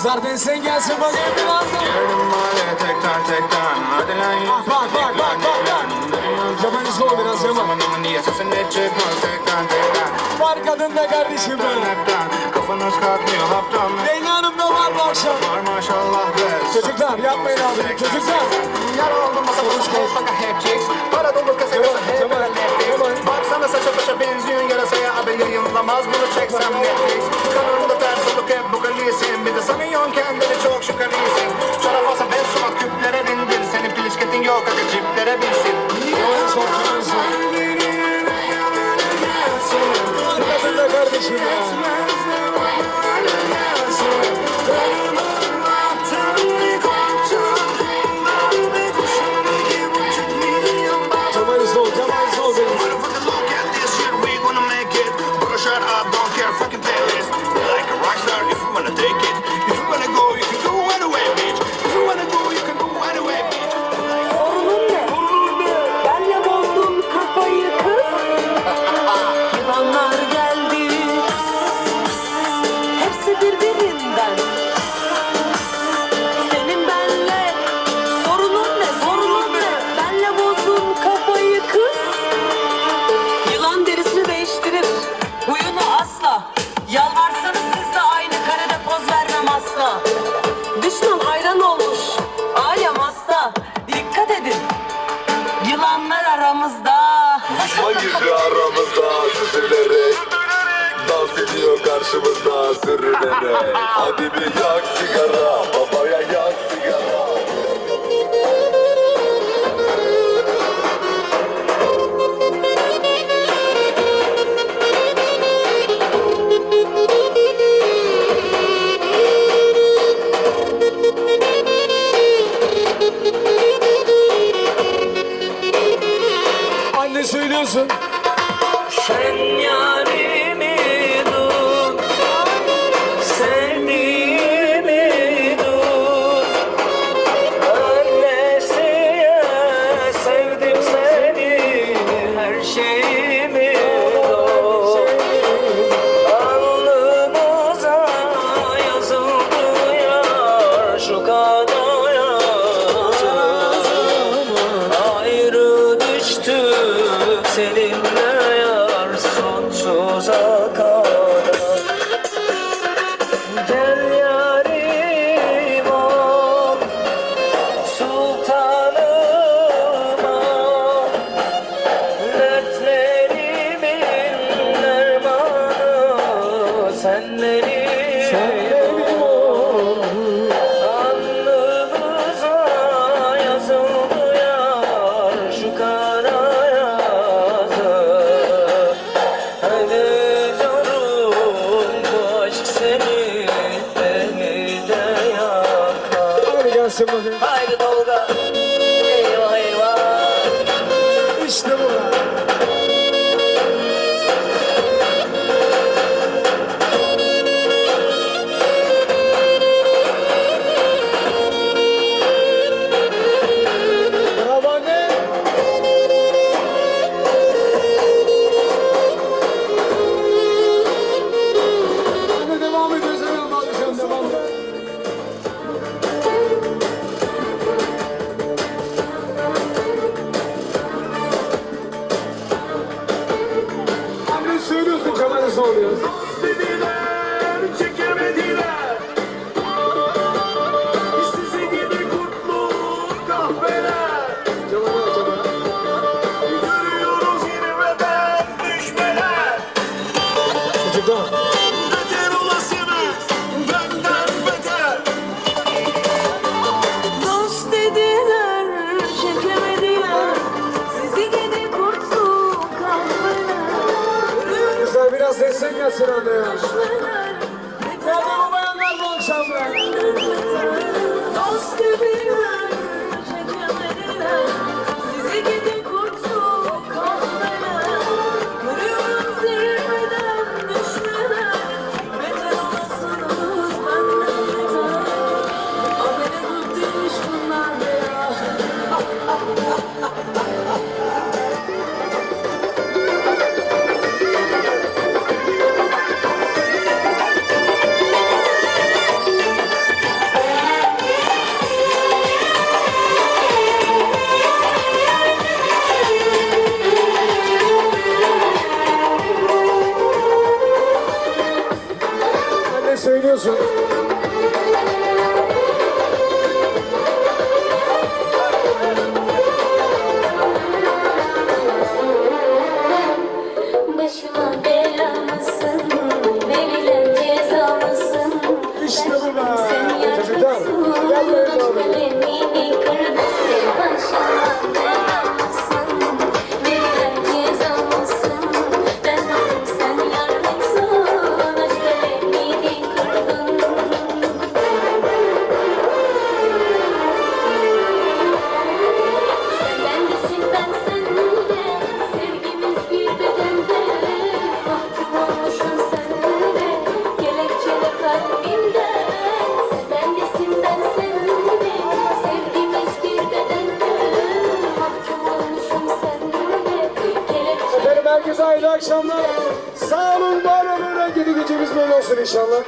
Kızlar densen gelsin bakayım birazdan. Gördüm mahalle tekrar tekrar. Hadi lan Bak bak bak bak bak. Hızlı ol biraz Cemal. Zamanımın niye sesine çıkmaz tekrar tekrar. Var kadın da kardeşim. Hepten kafanız kalkmıyor haptan. Leyla Hanım da var bu akşam. Var maşallah be. Çocuklar yapmayın abi. Çocuklar. Yara oldu masa başı hep baka hep chicks Para dolu kasa kasa hep böyle Baksana saça başa benziyorsun yarasaya Abi yayınlamaz. Bunu çeksem Netflix Kanalımda hep bu kalisin Bir de sanıyorsun kendini çok şükürlüsün Şaraf olsa ben Yalvarsanız siz de aynı karede poz vermem asla. Düşman hayran olmuş. Alem hasta. Dikkat edin. Yılanlar aramızda. Düşman girdi aramızda süzülerek Dans ediyor karşımızda sürünerek Hadi bir yak sigara babaya yak Anne Hadi gelsin bakayım. Çocuklar. Beter olasınız, benden beter. Dost dediler, çekemediler Sizi gidi kurtlu kahveler Kızlar biraz gelsin anne ya. দিয়েছ। herkese hayırlı akşamlar. Sağ olun, var olun. Renkli gecemiz böyle olsun inşallah.